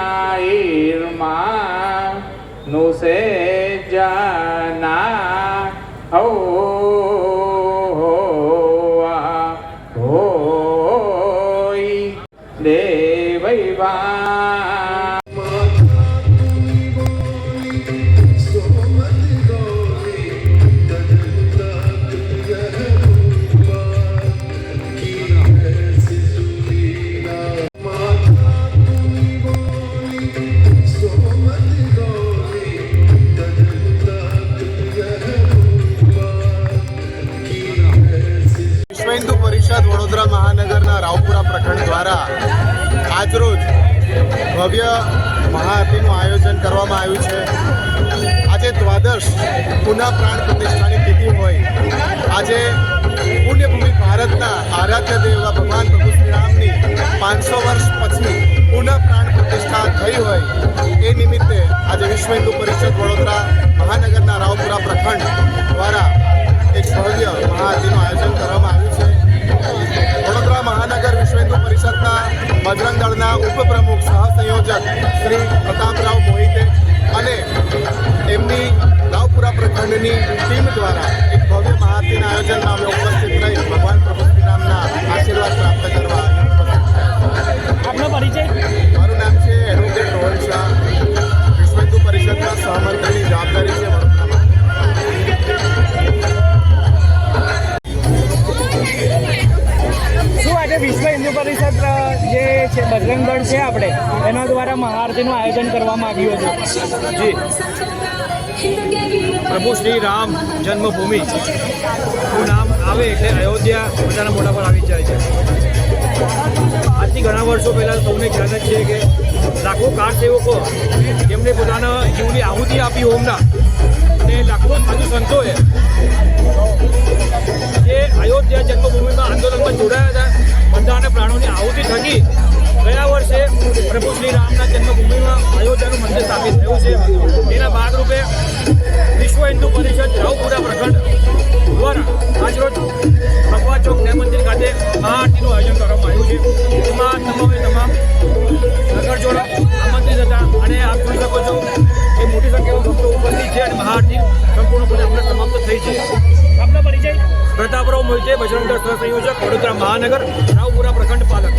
देवैवायिर्मा नु से जना ओ देवैवा પરિષદ વડોદરા મહાનગરના રાવપુરા પ્રખંડ દ્વારા આજરોજ ભવ્ય મહાઆરતીનું આયોજન કરવામાં આવ્યું છે. આજે દ્વાદશ પુનઃ પ્રાણ પ્રતિષ્ઠાની તિથિ હોય. આજે પુણ્યભૂમિ ભારતના આરાધ્ય દેવ ભગવાન પ્રભુ શ્રીરામની પાંચસો વર્ષ પછી પુનઃ પ્રાણ પ્રતિષ્ઠા થઈ હોય એ નિમિત્તે આજે વિશ્વ હિન્દુ પરિષદ વડોદરા મહાનગરના રાવપુરા પ્રખંડ દ્વારા એક ભવ્ય મહાઆરતીનું આયોજન કરવામાં પરિષદના બજરંગ દળના ઉપપ્રમુખ સહસંયોજક શ્રી પ્રતાપરાવ મોહિતે અને એમની રાવપુરા પ્રખંડની ટીમ દ્વારા એક ભવ્ય મહાઆરતીના આયોજનમાં અમે ઉપસ્થિત રહી ભગવાન પ્રભુ શ્રીરામના આશીર્વાદ પ્રાપ્ત કરવા આપનો પરિચય? મારું નામ છે એડવોકેટ રોહન શાહ. વિશ્વ હિન્દુ પરિષદના સહમંત્રીની જવાબદારી છે શું આજે વિશ્વ હિન્દુ પરિષદ જે છે, બજરંગ દળ છે આપણે, એના દ્વારા મહાઆરતીનું આયોજન કરવામાં આવ્યું હતું. જી. પ્રભુ શ્રી રામ જન્મભૂમિ. નું નામ આવે એટલે અયોધ્યા બધાના મોઢા પર આવી જાય છે. આજથી ઘણા વર્ષો પહેલાં સૌને ખ્યાલ જ છે કે લાખો કાર સેવકો જેમણે પોતાના જીવની આહુતિ આપી હોમના, અને લાખો સાધુ સંતોએ આહુતિ થકી ગયા વર્ષે પ્રભુ શ્રી રામના જન્મભૂમિમાં અયોધ્યાનું મંદિર સ્થાપિત થયું છે. એના ભાગરૂપે વિશ્વ હિન્દુ પરિષદ રાવપુરા પ્રખંડ દ્વારા બજરંગ દળ સહસંયોજક વડોદરા મહાનગર રાવપુરા પ્રખંડ પાલક.